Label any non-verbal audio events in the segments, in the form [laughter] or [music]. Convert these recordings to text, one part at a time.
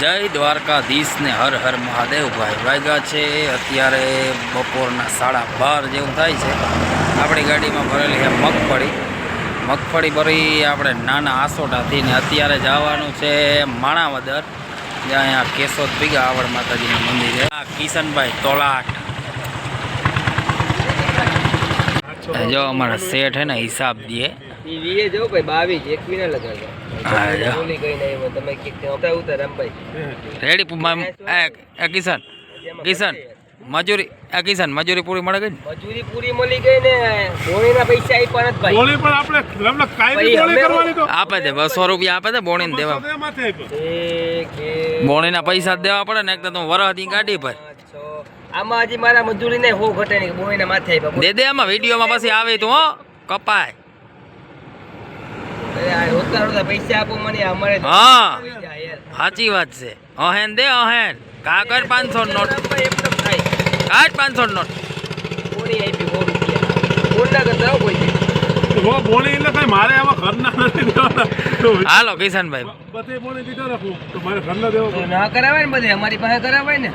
જય દ્વારકાધીશ ને હર હર મહાદેવ. ભાઈ વાગ્યા છે અત્યારે બપોરના સાડા બાર જેવું થાય છે. આપણી ગાડીમાં ભરેલી છે મગફળી. મગફળી ભરી આપણે નાના આસોટાથી ને અત્યારે જવાનું છે માણાવદર જ્યાં અહીંયા કેશોદ ભીગા આવડ માતાજીનું મંદિર છે. આ કિશનભાઈ તોલાટ. જો અમારા શેઠ હે ને હિસાબ દે. વીએ જો ભાઈ બાવીસ એકવી ના લગાડો. બોલી કઈ નહીં તમે કીક ઉતાર ઉતાર રામભાઈ રેડી પુ- મ- એ એ કિશન કિશન મજૂરી પૂરી મળે ગઈ મજૂરી પૂરી મળી ગઈ ને હોળીના પૈસા આપ્યા નથી ભાઈ. ગોળી પણ આપણે લમને કાયમી ભાઈ, કરવાની તો. આપે છે બસો રૂપિયા આપે છે બોણીને દેવા. બોણીના પૈસા દેવા પડે ને એક તો તું વરહથી ગાડી પર. આમાં હજી મારા મજૂરી ને હો ઘટે ને બોહીના માથે આપ્યા. દે દે આમાં વિડીયોમાં પછી આવે તું હો. કપાય અરે આ ઉતાર ઉતાર પૈસા આપો મને અમારે હા. આવી જાય યાર. સાચી વાત છે. અહેન દે અહેન. કાગળ પાંચસો નોટ. કાઢ પાંચસો નોટ. કોની આપી સો રૂપિયા. કોણના કરતા હો કોઈ હો, એટલે કઈ મારે આમાં ઘરના નથી દેવાના. હાલો કિશનભાઈ. બધે બોળી દીધો રાખું. તો મારે ઘરના દેવો ના કરાવાય ને બધે અમારી પાસે કરાવાય ને.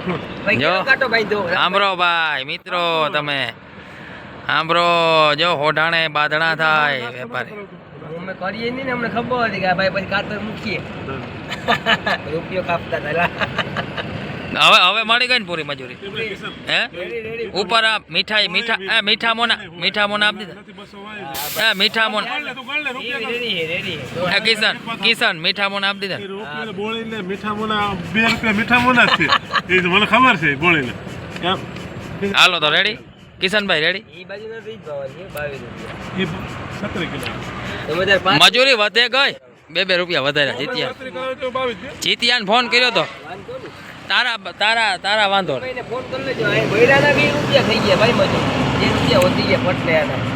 ભાઈ કાંટો બાંધ્યો? સાંભળો ભાઈ મિત્રો તમે. સાંભળો જો હોઢાણે બાદણા થાય વેપારી. અમે કરીએ નહીં ને અમને ખબર હતી કે ભાઈ પછી કાતર મૂકીએ. [laughs] રૂપિયો કાપતા હતા હવે હવે મળી ગઈ ને પૂરી મજૂરી? હે? ઉપર આ મીઠાઈ મીઠા એ મીઠા મોના મીઠા મોના આપી દીધા એ મીઠા મોન. કિશન કિશન મીઠા મોના આપી દીધા બોળીને મીઠા મોના બે રૂપિયા મીઠા મોના છે. એ તો મને ખબર છે બોળીને. એમ હાલો તો રેડી કિશનભાઈ રેડી એ બાજુ નથી જ ભાવવાની બાવીસ રૂપિયા. એ સત્તરી કિલો. મજૂરી વધે ગઈ. બે બે રૂપિયા વધારે જીત્યા. જીતિયાને ફોન કર્યો તો. તારા તારા તારા વાંધો નહીં. ભાઈને ફોન કરી લેજો. અહીં ભૈરાના વીસ રૂપિયા થઈ ગયા ભાઈ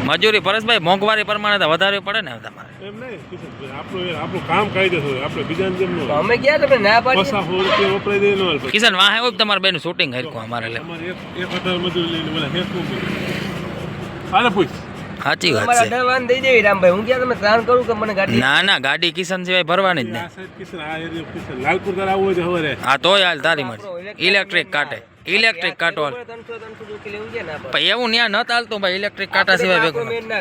મજૂર. પરેશભાઈ મોંઘવારી પ્રમાણે તો વધારવી પડે ને તમારે. કિશન વાહે હોય તમારે બેનું શૂટિંગ હરખું અમારે લે સાચી વાત છે. અઢાર દઈ દેવી રામભાઈ. હું ક્યાં તમે ત્રાણ કરું કે મને ગાડી? ના ના ગાડી કિશન સિવાય ભરવાની જ નહીં. લાલપુર તાર આવવું હોય તો હવે રે હા તોય હાલ તારી મરજી. ઇલેક્ટ્રિક કાટે ઇલેક્ટ્રિક કાટો છે ને પણ એવું ન્યા ન ચાલતું ભાઈ ઇલેક્ટ્રિક કાટા સિવાય ભેગું ના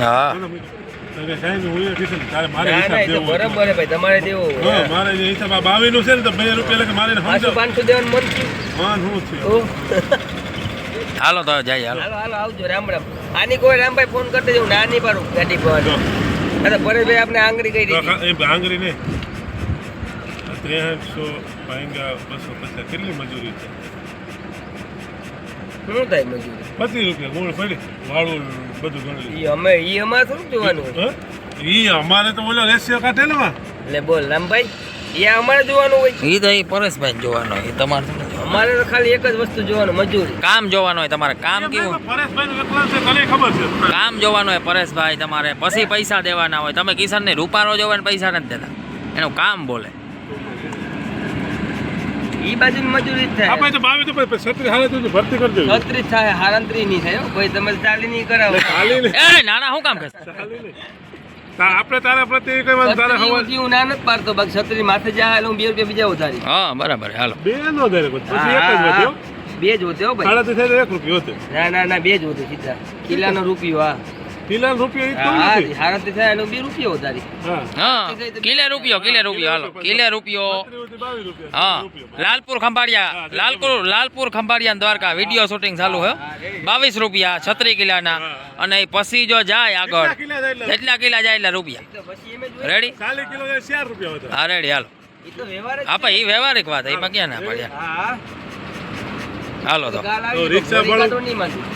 હા. તો કે સાહેબ હું અહીંયા કિશન તારે મારે હાલો તો જાય હાલો. હાલો હાલો આવજો રામ રામ. આની કોઈ રામભાઈ ફોન કરી દેજો નાની પાડું ગાડી પર. અરે પરેશભાઈ આપણે આંગળી કરી તો દીધી? એ ભાંગરી ને ત્રેસો પાંગા બસો પચાસ કેટલી મજૂરી છે? શું થાય મજૂરી? પચીસ રૂપિયા ગોળ પડી. વાળું બધું ગણેલું. ઈ અમે ઈ અમારે થોડું જોવાનું? ઈ અમારે તો ઓલો રેશિયો કાઢેલો એટલે બોલ રામભાઈ એ અમારે જોવાનું હોય એ તો એ પરેશભાઈ જોવાનો એ તમારે. અમારે તો ખાલી એક જ વસ્તુ જોવાનું મજૂરી. કામ જોવાનું હોય તમારે. કામ કેવું? નું કામ જોવાનું હોય પરેશભાઈ તમારે. પછી પૈસા દેવાના હોય. તમે કિશનને રૂપારો જોવા પૈસા નથી દેતા. એનું કામ બોલે. ઈ બાજુની મજૂરી આપણે થાય. તો બાવીસ તો પછી હાલે તો ભરતી કરી દેવી છત્રીસ થાય થાય કોઈ તમે ચાલી નહીં કરાવો એ નાના શું કામ કરશે? ને આપણે તારા પ્રત્યે કઈ વાત તારે ઊંચી હું ના નથી પાડતો બાકી છત્રી માથે જાય એટલે હું બે રૂપિયા બીજા ઉધારી હા બરાબર હાલો. બે નો દરે પછી એક જ વધ્યો બે જ હોતે હો ભાઈ. સાડા તો એક રૂપિયો હતો. ના ના ના બે જ હોતે સીધા. કિલ્લાનો રૂપિયો હા. કિલા રૂપિયો ઈ તો હા નથી? હારંત્રી થાય એનો બે રૂપિયો વધારી. હા. કિલે રૂપિયો. કિલે રૂપિયો હાલો. કિલે રૂપિયો. હા. લાલપુર ખંભાળિયા. લાલપુર લાલપુર ખંભાળિયા દ્વારકા. વીડિયો શૂટિંગ ચાલુ હે બાવીસ રૂપિયા છત્રી કિલાના. અને પછી જો જાય આગળ. કેટલા કિલા જાય એટલે? જેટલા કિલ્લા જાય એટલા રૂપિયા. રેડી ચાલીસ કિલો જાય ચાર રૂપિયા વધારે. હા રેડી હાલો. ઈ તો વ્યવહાર જ આપણે એ વ્યવહારિક વાત એમાં ક્યાં ના પડ્યા? હા. હા હાલો તો. રિક્ષા માંગુ.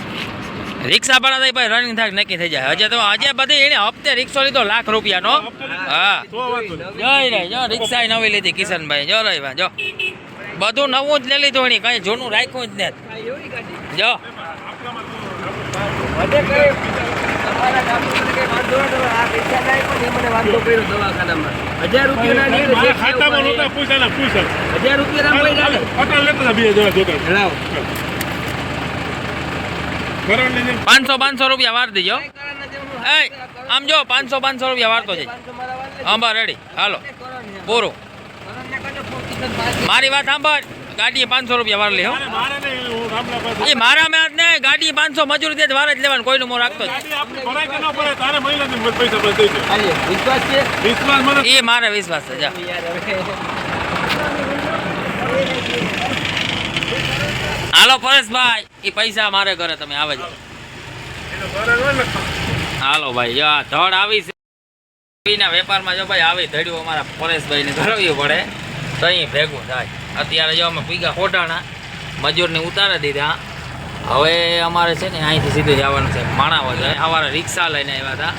રિક્ષા ભાડા થાય ભાઈ રનિંગ થાય નક્કી થઈ જાય. હજે તો હજે બધી એને હપ્તે રિક્ષો લીધો લાખ રૂપિયાનો. હા. જય રે જો રિક્ષા નવી લીધી કિશનભાઈ. જો રે જો બધું નવું જ લઈ લીધું એની. કઈ જૂનું રાખ્યું જ નથી આ એવડી ગાડી. જો. હજાર રૂપિયાના પાંચસો પાંચસો રૂપિયા વાર દેજો. એ, આમ જો, પાંચસો પાંચસો રૂપિયા વારતો જઈ પાંચસો મારા વાળને હા બા રેડી હાલો. પૂરું. મારી વાત સાંભળ. ગાડીએ પાંચસો રૂપિયા વાર લે એ, મારા મેં ને ગાડીએ પાંચસો મજૂરી દે વાર જ લેવાનું, કોઈનું મોં રાખતો ગાડી એ, મારે વિશ્વાસ છે, જા. હાલો પરેશભાઈ એ પૈસા મારે ઘરે, તમે આવે છે હાલો ભાઈ, જો આ ધડ આવી છે. વેપારમાં જો ભાઈ આવી ધડ્યું અમારા પરેશભાઈને ધરવ્યું પડે. તો અહીં ભેગું થાય. અત્યારે જો અમે પીગા ખોટાણા, મજૂરને ઉતારી દીધા. હવે અમારે છે ને અહીંથી સીધું જવાનું છે માણાવર અમારે રિક્ષા લઈને આવ્યા હતા.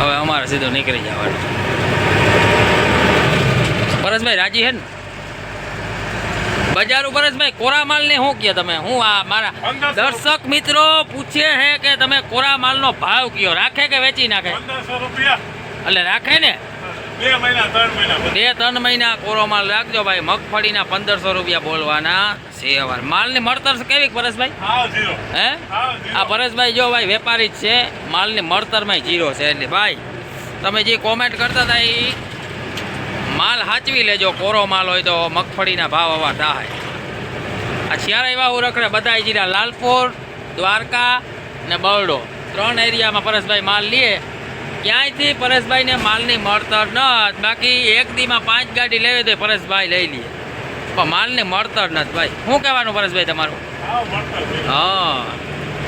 હવે અમારે સીધું નીકળી જવાનું પરેશભાઈ, રાજી છે ને? બજાર પરેશભાઈ કોરા માલ ને શું કહે તમે? હું આ મારા દર્શક મિત્રો પૂછે હે કે તમે કોરા માલનો ભાવ કયો? રાખે કે વેચી નાખે? એટલે રાખે ને? બે ત્રણ મહિના કોરો માલ રાખજો ભાઈ. મગફળીના પંદરસો રૂપિયા બોલવાના છે વાર માલની મળતર કેવી પરેશભાઈ? હે? આ પરેશભાઈ જો ભાઈ વેપારી જ છે માલની મળતરમાં જીરો છે. એટલે ભાઈ તમે જે કોમેન્ટ કરતા હતા એ માલ સાચવી લેજો કોરો માલ હોય તો મગફળીના ભાવ આવા થાય. આ શિયાળા એવા રખડે બધા જીરા લાલપુર દ્વારકા ને બરડો. ત્રણ એરિયામાં પરેશભાઈ માલ લઈએ ક્યાંયથી પરેશભાઈને માલની મળતર ન બાકી એક દીમાં પાંચ ગાડી લેવી તો પરેશભાઈ લઈ લઈએ પણ માલની મળતર નથી ભાઈ. શું કહેવાનું પરેશભાઈ તમારું? હા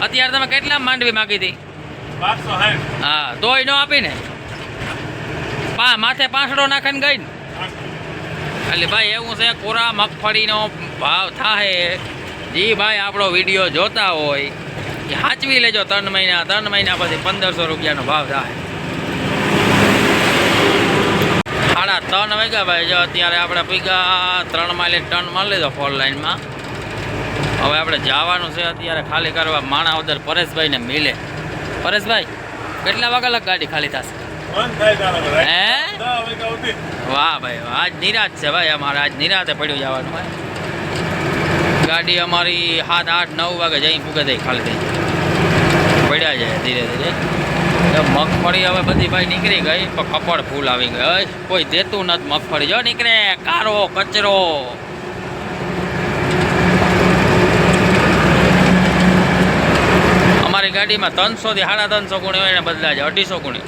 અત્યારે તમે કેટલા માંડવી માગી હતી? હા તોય ન આપીને પા માથે પાંસડો નાખીને ગઈ ને? એટલે ભાઈ એવું છે, કોરા મગફળીનો ભાવ થાય જે ભાઈ, આપણો વીડિયો જોતા હોય, એ સાચવી લેજો ત્રણ મહિના ત્રણ મહિના પછી પંદરસો રૂપિયાનો ભાવ થાય સાડા ત્રણ વાગ્યા ભાઈ, જો અત્યારે આપણે પીગા ત્રણ માઇલે ટન મળી લીધો ફોર લાઈનમાં. હવે આપણે જવાનું છે અત્યારે ખાલી કરવા માણાવદર પરેશભાઈને મિલે. પરેશભાઈ, કેટલા વાગ્યા લગ ગાડી ખાલી થશે. હે. વાહ ભાઈ વાહ. આજ નિરાશ છે ભાઈ અમારે. આજ નિરાતે પડ્યું જવાનું ભાઈ ગાડી અમારી સાત આઠ નવ વાગે જઈ પૂગે થઈ ખાલી થઈ પડ્યા જાય ધીરે ધીરે. મગફળી હવે બધી ભાઈ નીકળી ગઈ પણ કપડ ફૂલ આવી ગઈ. કોઈ દેતું નથી મગફળી. જો નીકળે કારો કચરો. અમારી ગાડીમાં ત્રણસો થી સાડા ત્રણસો ગુણી હોય એને બદલાય છે અઢીસો ગુણી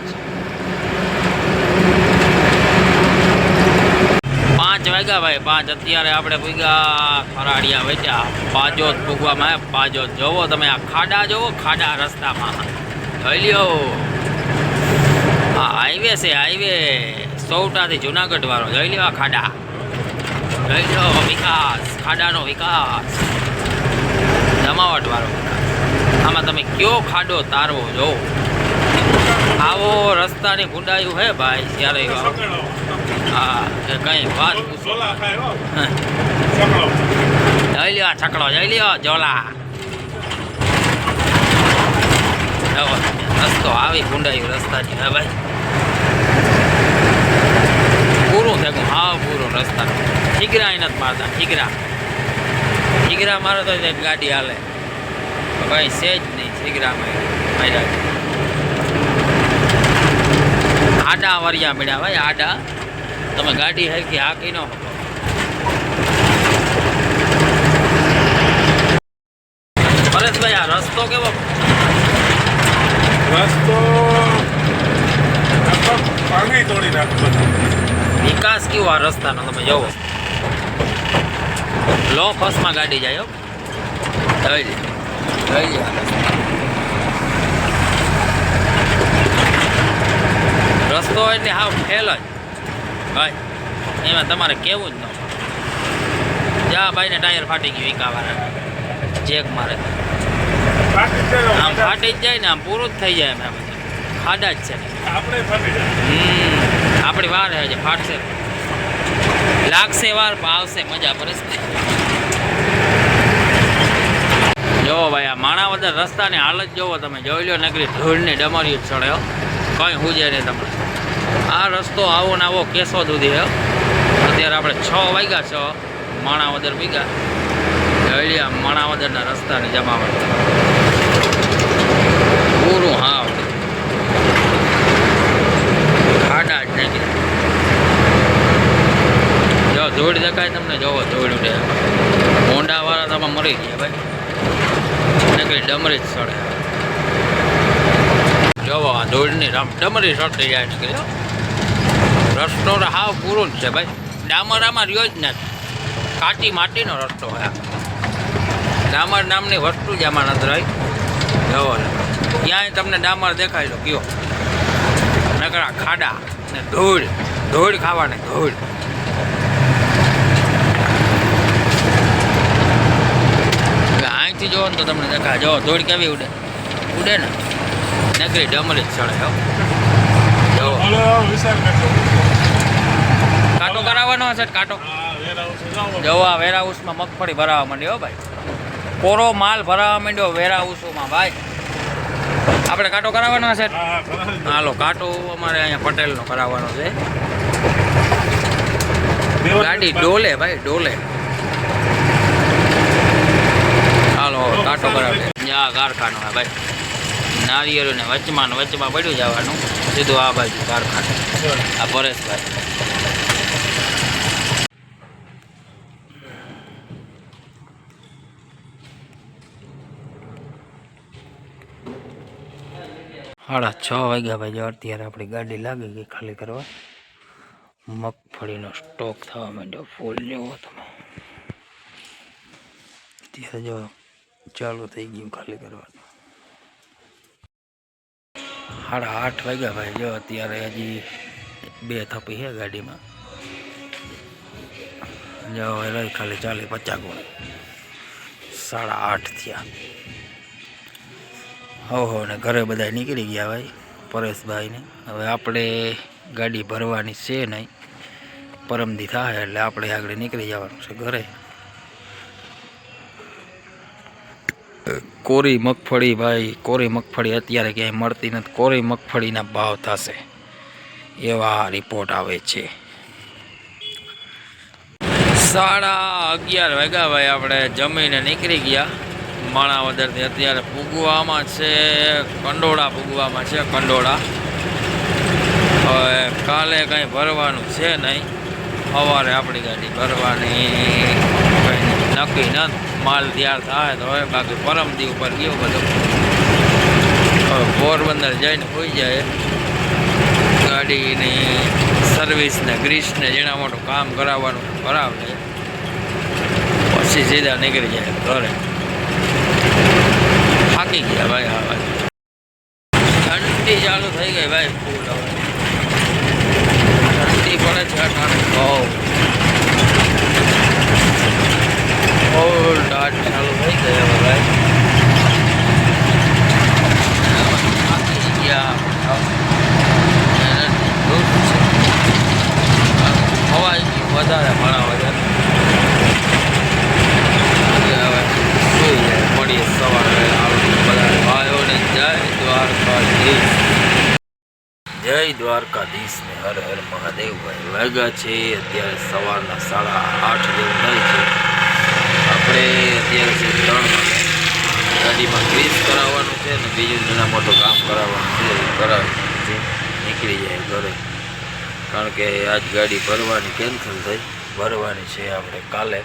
પાંચ વાગ્યા ભાઈ પાંચ. અત્યારે આપણે પૂગ્યા ખરાડિયા વેચ્યા પાજોત પૂગવામાં આવ્યા પાજોત જોવો તમે આ ખાડા જોવો ખાડા રસ્તામાં. જોઈ લ્યો. આ હાઈવે છે હાઈવે સૌટાથી જુનાગઢ વાળો. જોઈ લ્યો આ ખાડા. જોઈ લ્યો વિકાસ ખાડાનો વિકાસ. જમાવટ વાળો આમાં તમે કયો ખાડો તારવો જોવો. આવો રસ્તાની ગુંડાયું હે ભાઈ ત્યારે. હા કઈ વાત. જઈ લ્યો છકડો જઈ લ્યો જોલા રસ્તો આવી ગુંડાયું રસ્તાની હા ભાઈ પૂરું થયું હા પૂરું રસ્તા ઠીકરા નથી મારતા ઠીકરા ઠીકરા મારો તો ગાડી હાલે ભાઈ છે જ નહીં માર્યા આડા વરિયા મળ્યા ભાઈ આડા તમે ગાડી હરકી હાકી ન પરેશભાઈ આ રસ્તો કેવો? રસ્તો પાણી તોડી નાખતો વિકાસ કેવો આ રસ્તાનો તમે જવો? લો ફસમાં ગાડી જાય જોઈ જોઈ રસ્તો. રસ્તો એટલે હા ફેલ જ. ભાઈ એમાં તમારે કેવું જ ન જા ભાઈને ટાયર ફાટી ગયું વિકાવાળા ચેક મારે. આમ ફાટી જ જાય ને આમ પૂરું જ થઈ જાય એમ બધું ખાડા જ છે. આપણે ફાટી જાય. હમ, આપણી વાર હે છે ફાટશે. લાગશે વાર આવશે મજા પરિસ્થિતિ જોવો ભાઈ આ માણાવદર રસ્તાની હાલત જોવો તમે. જોઈ લો નકરી ધૂળની ડમરી જ ચડે હો. કંઈ હુજે નહીં તમને. આ રસ્તો આવો ને આવો કેસો સુધી, હે. અત્યારે આપણે છ વાગ્યા છ. માણાવદર ભીગા. લે માણાવદરના રસ્તાની જમાવટ. પૂરું હાવ. ખાડા જ નહીં. જો ધૂળ દેખાય તમને, જોવો ધૂળ ઉડે. મોંડાવાળા તમે મરી ગયા, ભાઈ. નકરી ડમરી જ સડે. જોવો આ ધૂળની રમ, ડમરી સડતી જાય નીકળી હો. રસ્તો હાવ પૂરો જ છે ભાઈ. ડામરામાં રહ્યો જ નથી. કાચી માટીનો રસ્તો હોય. ડામર નામની વસ્તુ જ આમાં નથી રહી. જવો ને. તમને ડામર દેખાય તો કયો. નકરા ખાડા ને ધૂળ. ધૂળ ખાવાની ધૂળ. અહીંથી જોવો ને તો તમને દેખાય. જો ધૂળ કેવી ઉડે. ઉડે ને. નકરી ડમરી જ ચડે, હો. કરશો કાંટો કરાવવાનો હશે કાંટો? હા વેરહાઉસ જાઓ જો આ વેરહાઉસમાં મગફળી ભરાવા માંડ્યો ભાઈ. કોરો માલ ભરાવા માંડ્યો વેરહાઉસોમાં ભાઈ. આપણે કાંટો કરાવવાનો હશે. હાલો કાંટો અમારે અહીંયા પટેલનો કરાવવાનો છે. ગાડી ડોલે ભાઈ ડોલે. હાલો કાંટો કરાવે આ કારખાનો હા ભાઈ. નારિયેળને વચમાં વચમાં પડ્યું જવાનું. સીધું આ બાજુ કારખાનું. આ પરેશભાઈ. સાડા છ વાગ્યા ભાઈ જો અત્યારે આપણી ગાડી લાગી ગઈ ખાલી કરવા. મગફળીનો સ્ટોક થવા માંડ્યો, ફૂલ જેવો તમે. અત્યારે જો ચાલુ થઈ ગયું ખાલી કરવાનું. સાડા આઠ વાગ્યા ભાઈ જો અત્યારે હજી બે થપી છે ગાડીમાં. જો હવે રહી ખાલી ચાલી પચાસ ગુણ. સાડા આઠ થયા. હો હો ને ઘરે બધા નીકળી ગયા ભાઈ, પરેશભાઈને. હવે આપણે ગાડી ભરવાની છે નહીં. પરમદી થાય એટલે આપણે આગળ નીકળી જવાનું છે ઘરે. કોરી મગફળી ભાઈ, કોરી મગફળી અત્યારે ક્યાંય મળતી નથી. કોરી મગફળીના ભાવ થશે. એવા રિપોર્ટ આવે છે. સાડા અગિયાર વાગ્યા ભાઈ આપણે જમીને નીકળી ગયા. માણાવદરથી અત્યારે પૂગવામાં છે, કંડોળા પૂગવામાં છે, કંડોળા. હવે કાલે કંઈ ભરવાનું છે નહીં. સવારે આપણી ગાડી ભરવાની. કંઈ નક્કી ન, માલ તૈયાર થાય તો હવે બાકી પરમદી ઉપર ગયો બધો. હવે પોરબંદર જઈને હોઈ જાય. ગાડીની સર્વિસને, ગ્રીસને ગ્રીસ જેના મોટું કામ કરાવવાનું કરાવે પછી સીધા નીકળી જાય ઘરે. થાકી ગયા ભાઈ, હા, ભાઈ. ઠંડી ચાલુ થઈ ગઈ ભાઈ, ફૂલ હવે. ઠંડી પડે છે બહુ. ફૂલ ચાલુ થઈ ગઈ હવે ભાઈ. ગયા. છે હવાઈ ગયું, વધારે ભણા વધારે હવે સુઈ મળીએ સવારે આવતી બધા ભાઈઓને જય દ્વારકાધીશ જય દ્વારકાધીશ ને હર હર મહાદેવ ભાઈ. વાગ્યા છે અત્યારે સવારના સાડા આઠ જેવું થાય છે. આપણે અત્યારે છે ત્રણ ગાડીમાં ગ્રીસ કરાવવાનું છે ને બીજું નાના મોટું કામ કરાવવાનું છે. એ કરાવી નીકળી જાય ઘરે. કારણ કે આજ ગાડી ભરવાની કેન્સલ થઈ. ભરવાની છે આપણે કાલે.